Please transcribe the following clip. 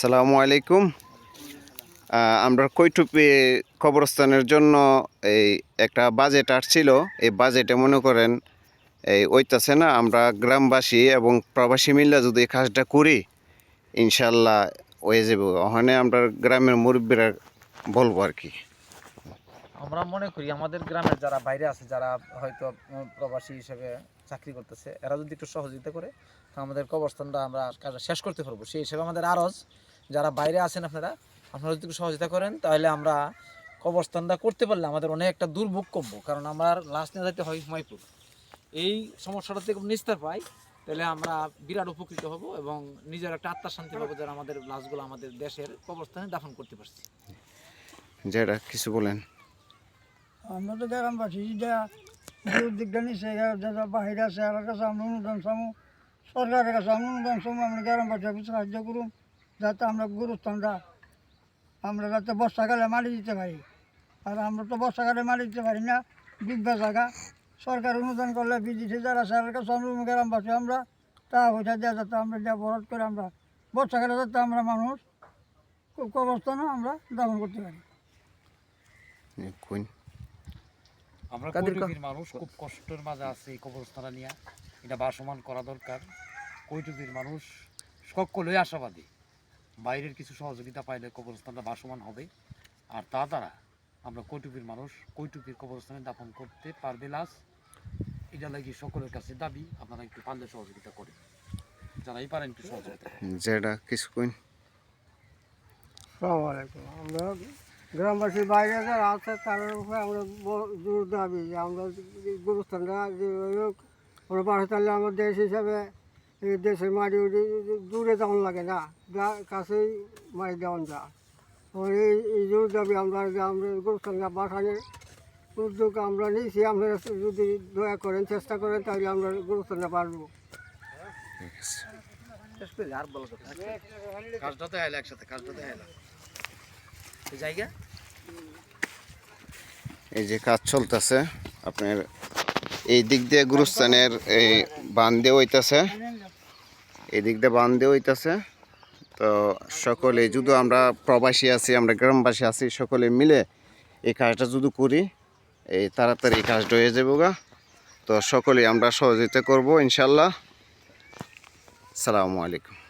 সালামু আলাইকুম। আমরা কৈটুপি কবরস্থানের জন্য এই একটা বাজেট আসছিল। এই বাজেটে মনে করেন এই ওইতাছে না, আমরা গ্রামবাসী এবং প্রবাসী মিল্লা যদি এই কাজটা করি, ইনশাল্লাহ হয়ে যাবে। ওখানে আমরা গ্রামের মুরব্বীরা বলব আর কি। আমরা মনে করি আমাদের গ্রামের যারা বাইরে আছে, যারা হয়তো প্রবাসী হিসেবে চাকরি করতেছে এরা যদি একটু সহযোগিতা করে তো আমাদের কবরস্থানটা আমরা কাজটা শেষ করতে পারব। সেই হিসেবে আমাদের আরজ যারা বাইরে আছেন আপনারা আপনারা যদি একটু সহযোগিতা করেন তাহলে আমরা কবরস্থানটা করতে পারলে আমাদের অনেক একটা দুর্ভোগ কমবো কারণ আমার লাশ নিয়ে যেতে হয় হুমায়পুর এই সমস্যাটা থেকে নিস্তার পাই তাহলে আমরা বিরাট উপকৃত হব এবং নিজের একটা আত্মার শান্তি পাবো যারা আমাদের লাশগুলো আমাদের দেশের কবরস্থানে দাফন করতে পারছি। যেটা কিছু বলেন। আমরা তো গ্রামবাসী যা দিকটা নিচে যারা বাহিরে আছে এর কাছে আমরা অনুদান চামু। সরকারের কাছে আমরা অনুদান চামু, আমরা গ্রামবাসী কিছু সাহায্য করুন যাতে আমরা গুরুস্থানটা, আমরা যাতে বর্ষাকালে মারি দিতে পারি। আর আমরা তো বর্ষাকালে মারি দিতে পারি না বিঘা জায়গা। সরকার অনুদান করলে বিদেশে যারা স্যারের কাছে আমরা গ্রামবাসী আমরা, তা পয়সা দেওয়া যাতে আমরা যা বরাদ করে আমরা, বর্ষাকালে যাতে আমরা মানুষ খুব কবস্থানে আমরা দাপন করতে পারি। আমরা কৈটুপির মানুষ? খুব কষ্টের মাঝে আছে এই কবরস্থানটা নিয়ে। এটা বাসমান করা দরকার। কৈটুপির মানুষ? সকলেই আশাবাদী। বাইরের কিছু সহযোগিতা পাইলে কবরস্থানটা বাসমান হবে। আর তা দ্বারা আমরা কৈটুপির মানুষ কৈটুপির কবরস্থানে দাপন করতে পারবে লাশ এটা লাগি সকলের কাছে দাবি। আপনারা একটু পারলে সহযোগিতা করেন। যারাই পারেন একটু সহযোগিতা। যেটা কিছু কইন? আলাইকুম। আমরা গ্রামবাসীর বাইরে যারা আছে তাদের উপরে আমরা জোর দাবি যে আমরা হোক, আমরা বাসা তাহলে আমার দেশ হিসাবে এই দেশের মাটি উঠে দূরে যাওয়ান লাগে না। যা কাছেই মারি দেওয়ান যা এই জোর দাবি আমরা যে আমরা গুরুস্থানটা বাসানের উদ্যোগ আমরা নিয়েছি। আপনারা যদি দয়া করেন চেষ্টা করেন তাহলে আমরা গুরুস্থানটা পারব। কাজটাতে আইলে একসাথে আইলা এই এই যে কাজ চলতেছে, আপনার এই দিক দিয়ে গুরুস্থানের এই বান দিয়ে হইতাছে। এই দিক দিয়ে বান দিয়ে হইতাছে। তো সকলে যদি আমরা প্রবাসী আছি, আমরা গ্রামবাসী আছি, সকলে মিলে এই কাজটা যদি করি, এই তাড়াতাড়ি এই কাজটা হয়ে যাব গা। তো সকলে আমরা সহযোগিতা করব, ইনশাল্লাহ। সালামু আলাইকুম।